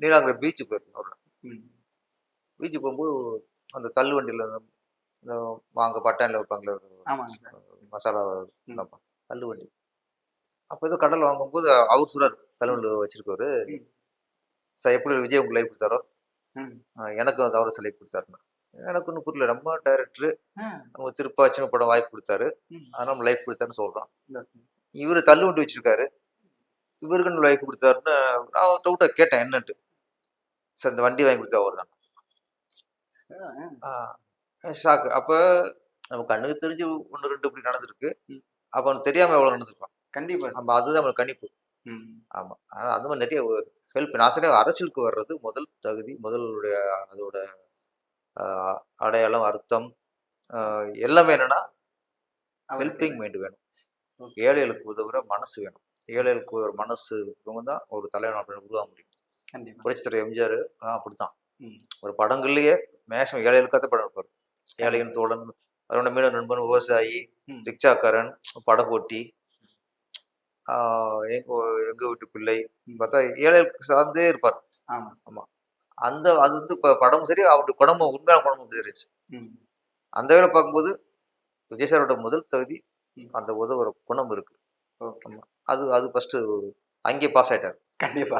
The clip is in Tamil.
நீலாங்கரை பீச்சு போயிருக்கோம் ஒரு. பீச்சு போகும்போது அந்த தள்ளு வண்டியில் இந்த வாங்க பட்டாணியில் வைப்பாங்களே மசாலா ம். தள்ளு வண்டி அப்போ ஏதோ கடல் வாங்கும்போது அவர் சொல்றாரு தள்ளு வண்டி வச்சிருக்கவர். சார் எப்படி விஜய் உங்களுக்கு லைஃப் கொடுத்தாரோ? ம். ஆஹ் எனக்கு வந்து அவரை சிலை கொடுத்தாருன்னு எனக்கு ஒன்றும் புரியல நம்ம டைரக்டர் நம்ம திருப்பாச்சின்னு படம் வாய்ப்பு கொடுத்தாரு. அதனால நம்ம லைஃப் கொடுத்தாருன்னு சொல்கிறோம் இவர் தள்ளு வண்டி வச்சிருக்காரு. இவருக்குன்னு லைஃப் கொடுத்தாருன்னு நான் டவுட்டாக கேட்டேன் என்னன்ட்டு. சார் இந்த வண்டி வாங்கி கொடுத்தா அவர் தான். ஷாக்கு அப்போ நம்ம கண்ணுக்கு தெரிஞ்சு ஒன்று ரெண்டு இப்படி நடந்திருக்கு. அப்போ அவனுக்கு தெரியாமல் எவ்வளோ நடந்திருப்பான் கண்டிப்பா சார். நம்ம அதுதான் நம்மளுக்கு கணிப்பு. ஆமாம் ஆனால் அந்த மாதிரி நிறைய ஹெல்ப் நான் சொன்னேன் அரசியலுக்கு வர்றது முதல் தகுதி முதலுடைய அதோட அடையாளம் அர்த்தம் எல்லாமே என்னன்னா ஹெல்பிங் மைண்ட் வேணும். ஏழைகளுக்கு உதவுற மனசு வேணும். ஏழைகளுக்கு ஒரு மனசு இருக்கவங்க தான் ஒரு தலைவன் அப்படின்னு உருவாக முடியும். புரட்சித்துறை எம்ஜிஆர் அப்படித்தான். ஒரு படங்கள்லயே மேக்ஸிமம் ஏழைகளுக்காக படம் இருப்பார் ஏழையின் தோழன் அதோட மீன நண்பன் விவசாயி. ரிக்ஷாக்காரன் படகோட்டி எங்க எங்க வீட்டு பிள்ளை. பார்த்தா ஏழைகளுக்கு சார்ந்தே இருப்பார். ஆமா. அந்த அது வந்து இப்போ படம் சரி அவருடைய குடும்பம் உண்மையான குடும்பம் தெரிஞ்சு. அந்த வேலை பார்க்கும்போது விஜய் சாரோட முதல் தகுதி. அந்த உதவுற குணம் இருக்கு. அது அது ஃபர்ஸ்ட் அங்கே பாஸ் ஆயிட்டார். கண்டிப்பா.